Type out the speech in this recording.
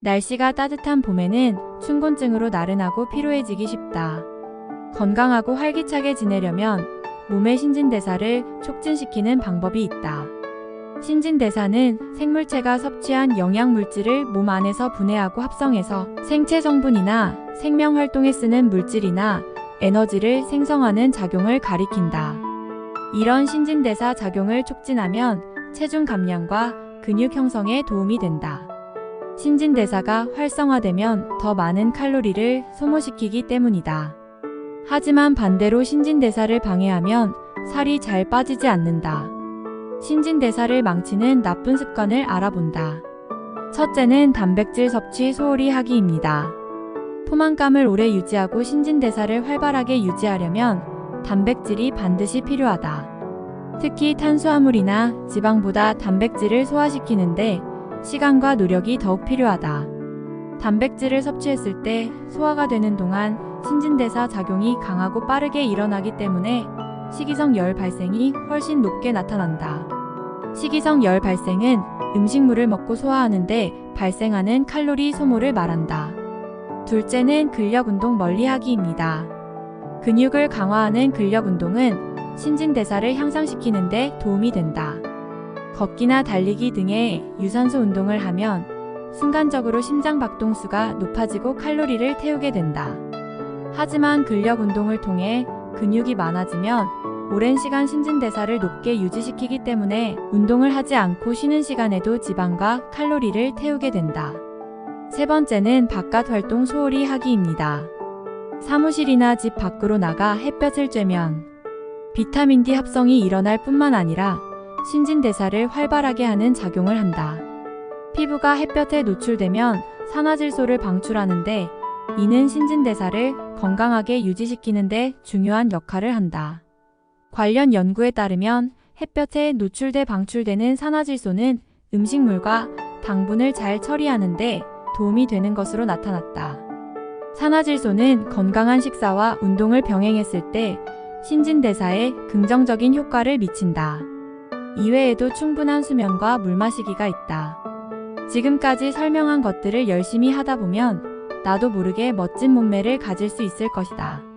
날씨가 따뜻한 봄에는 춘곤증으로 나른하고 피로해지기 쉽다. 건강하고 활기차게 지내려면 몸의 신진대사를 촉진시키는 방법이 있다. 신진대사는 생물체가 섭취한 영양물질을 몸 안에서 분해하고 합성해서 생체 성분이나 생명활동에 쓰는 물질이나 에너지를 생성하는 작용을 가리킨다. 이런 신진대사 작용을 촉진하면 체중 감량과 근육 형성에 도움이 된다. 신진대사가 활성화되면 더 많은 칼로리를 소모시키기 때문이다. 하지만 반대로 신진대사를 방해하면 살이 잘 빠지지 않는다. 신진대사를 망치는 나쁜 습관을 알아본다. 첫째는 단백질 섭취 소홀히 하기입니다. 포만감을 오래 유지하고 신진대사를 활발하게 유지하려면 단백질이 반드시 필요하다. 특히 탄수화물이나 지방보다 단백질을 소화시키는데 시간과 노력이 더욱 필요하다. 단백질을 섭취했을 때 소화가 되는 동안 신진대사 작용이 강하고 빠르게 일어나기 때문에 식이성 열 발생이 훨씬 높게 나타난다. 식이성 열 발생은 음식물을 먹고 소화하는데 발생하는 칼로리 소모를 말한다. 둘째는 근력 운동 멀리 하기입니다. 근육을 강화하는 근력 운동은 신진대사를 향상시키는데 도움이 된다. 걷기나 달리기 등의 유산소 운동을 하면 순간적으로 심장 박동수가 높아지고 칼로리를 태우게 된다. 하지만 근력 운동을 통해 근육이 많아지면 오랜 시간 신진대사를 높게 유지시키기 때문에 운동을 하지 않고 쉬는 시간에도 지방과 칼로리를 태우게 된다. 세 번째는 바깥 활동 소홀히 하기입니다. 사무실이나 집 밖으로 나가 햇볕을 쬐면 비타민 D 합성이 일어날 뿐만 아니라 신진대사를 활발하게 하는 작용을 한다. 피부가 햇볕에 노출되면 산화질소를 방출하는데 이는 신진대사를 건강하게 유지시키는데 중요한 역할을 한다. 관련 연구에 따르면 햇볕에 노출돼 방출되는 산화질소는 음식물과 당분을 잘 처리하는데 도움이 되는 것으로 나타났다. 산화질소는 건강한 식사와 운동을 병행했을 때 신진대사에 긍정적인 효과를 미친다. 이외에도 충분한 수면과 물 마시기가 있다. 지금까지 설명한 것들을 열심히 하다 보면 나도 모르게 멋진 몸매를 가질 수 있을 것이다.